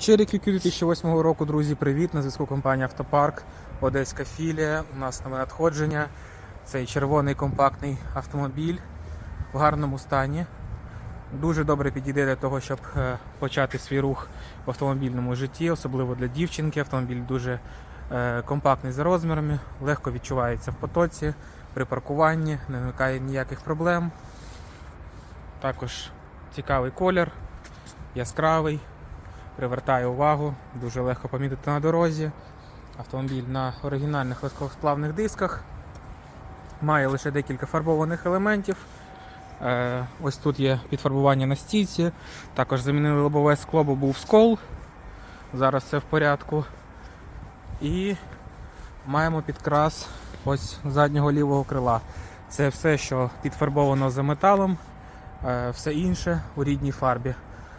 Cherry QQ 2008 року, друзі, привіт! На зв'язку компанія Автопарк, Одеська філія. У нас нове надходження. Цей червоний компактний автомобіль в гарному стані. Дуже добре підійде для того, щоб е, почати свій рух в автомобільному житті, особливо для дівчинки. Автомобіль дуже е, компактний за розмірами, легко відчувається в потоці, при паркуванні, не виникає ніяких проблем. Також цікавий колір, яскравий, привертає увагу, дуже легко помітити на дорозі. Автомобіль на оригінальних легкосплавних дисках. Має лише декілька фарбованих елементів. Е, Ось тут є підфарбування на стійці. Також замінили лобове скло, бо був скол. Зараз все в порядку. І маємо підкрас ось заднього лівого крила. Це все, що підфарбовано за металом, е, все інше у рідній фарбі.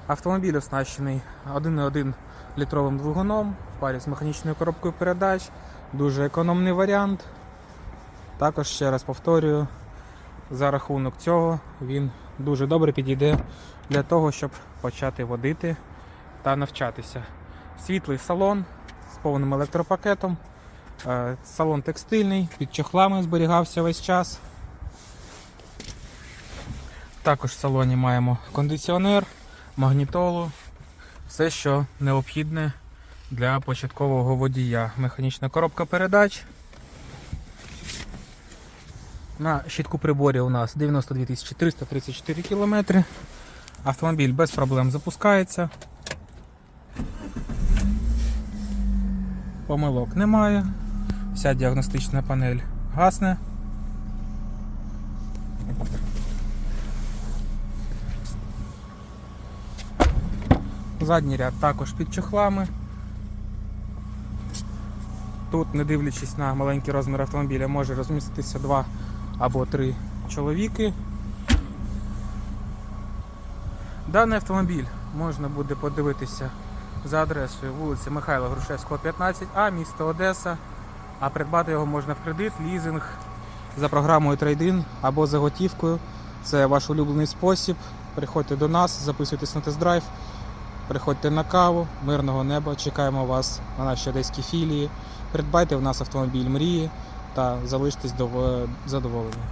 Автомобіль оснащений 1,1 літровим двигуном в парі з механічною коробкою передач. Дуже економний варіант. Також ще раз повторюю, за рахунок цього він дуже добре підійде для того, щоб почати водити та навчатися. Світлий салон з повним електропакетом. Е, Салон текстильний, під чохлами зберігався весь час. Також в салоні маємо кондиціонер, магнітолу, все, що необхідне для початкового водія. Механічна коробка передач. На щитку приборів у нас 92 334 км. Автомобіль без проблем запускається. Помилок немає. Вся діагностична панель гасне. Задній ряд також під чохлами. Тут, не дивлячись на маленький розмір автомобіля, може розміститися два або три чоловіки. Даний автомобіль можна буде подивитися за адресою вулиця Михайла Грушевського, 15А, місто Одеса. А придбати його можна в кредит, лізинг за програмою трейдин або за готівкою. Це ваш улюблений спосіб. Приходьте до нас, записуйтесь на тест-драйв, приходьте на каву, мирного неба. Чекаємо вас на нашій одеській філії. Придбайте в нас автомобіль мрії та залиштесь дов- задоволені.